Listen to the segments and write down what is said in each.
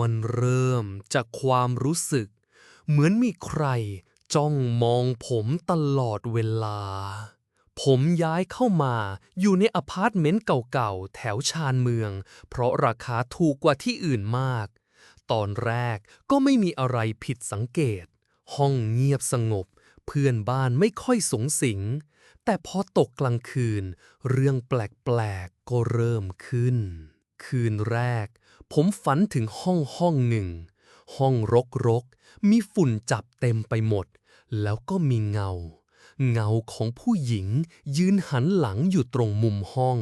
มันเริ่มจากความรู้สึก เหมือนมีใครจ้องมองผมตลอดเวลา ผมย้ายเข้ามาอยู่ในอพาร์ตเมนต์เก่าๆ แถวชานเมือง เพราะราคาถูกกว่าที่อื่นมาก ตอนแรกก็ไม่มีอะไรผิดสังเกต ห้องเงียบสงบ เพื่อนบ้านไม่ค่อยสงสิง แต่พอตกกลางคืน เรื่องแปลกๆ ก็เริ่มขึ้น คืนแรก ผมฝันถึงห้องห้องหนึ่ง ห้องรกรก มีฝุ่นจับเต็มไปหมด แล้วก็มีเงา เงาของผู้หญิงยืนหันหลังอยู่ตรงมุมห้อง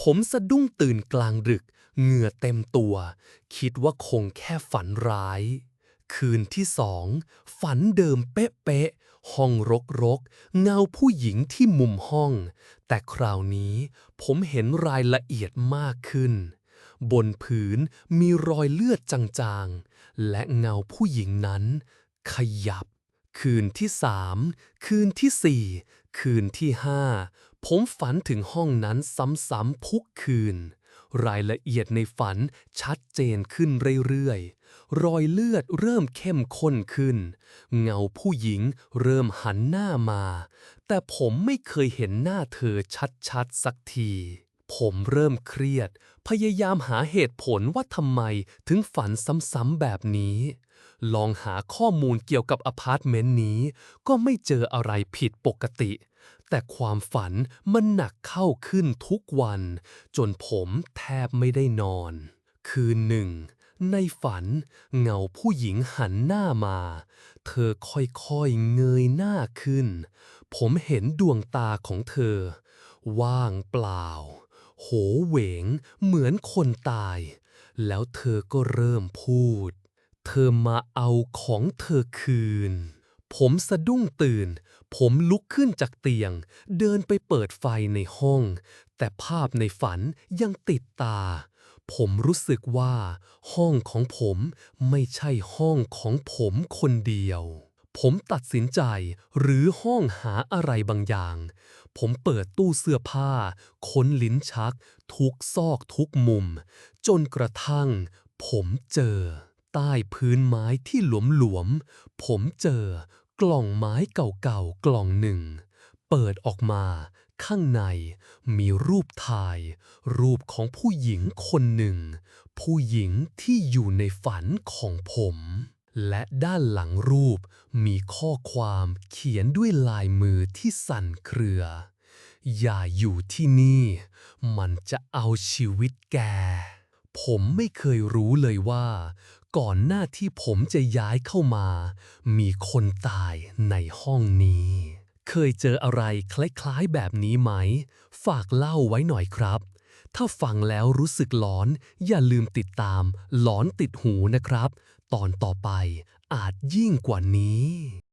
ผมสะดุ้งตื่นกลางดึก เหงื่อเต็มตัว คิดว่าคงแค่ฝันร้าย คืนที่สอง ฝันเดิมเป๊ะๆ ห้องรกรก เงาผู้หญิงที่มุมห้อง แต่คราวนี้ผมเห็นรายละเอียดมากขึ้น บนผืนมีรอยเลือดจางๆ และเงาผู้หญิงนั้น ขยับ คืนที่สามคืนที่สี่คืนที่ห้าผมฝันถึงห้องนั้นซ้ำๆทุกคืน รายละเอียดในฝันชัดเจนขึ้นเรื่อยๆ รอยเลือดเริ่มเข้มข้นขึ้น เงาผู้หญิงเริ่มหันหน้ามา แต่ผมไม่เคยเห็นหน้าเธอชัดๆสักที ผมเริ่มเครียด พยายามหาเหตุผลว่าทำไมถึงฝันซ้ำๆแบบนี้ ลองหาข้อมูลเกี่ยวกับอพาร์ตเมนต์นี้ ก็ไม่เจออะไรผิดปกติ แต่ความฝันมันหนักเข้าขึ้นทุกวัน จนผมแทบไม่ได้นอน คืนหนึ่ง ในฝันเงาผู้หญิงหันหน้ามา เธอค่อยๆเงยหน้าขึ้น ผมเห็นดวงตาของเธอ ว่างเปล่า โหเหวงเหมือนคนตาย แล้วเธอก็เริ่มพูด เธอมาเอาของเธอคืน ผมสะดุ้งตื่น ผมลุกขึ้นจากเตียง เดินไปเปิดไฟในห้อง แต่ภาพในฝันยังติดตา ผมรู้สึกว่า ห้องของผมไม่ใช่ห้องของผมคนเดียว ผมตัดสินใจหรือห้องหาอะไรบางอย่าง ผมเปิดตู้เสื้อผ้า ค้นลิ้นชัก ทุกซอกทุกมุม จนกระทั่ง ผมเจอ ใต้พื้นไม้ที่หลวมๆ ผมเจอ กล่องไม้เก่าๆ กล่องหนึ่ง เปิดออกมา ข้างในมีรูปถ่าย รูปของผู้หญิงคนหนึ่ง ผู้หญิงที่อยู่ในฝันของผม และด้านหลังรูปมีข้อความเขียนด้วยลายมือที่สั่นเครือ อย่าอยู่ที่นี่ มันจะเอาชีวิตแก ผมไม่เคยรู้เลยว่า ก่อนหน้าที่ผมจะย้ายเข้ามา มีคนตายในห้องนี้ เคยเจออะไรคล้ายๆแบบนี้ไหม ฝากเล่าไว้หน่อยครับ ถ้าฟังแล้วรู้สึกหลอน อย่าลืมติดตาม หลอนติดหูนะครับ ตอนต่อไปอาจยิ่งกว่านี้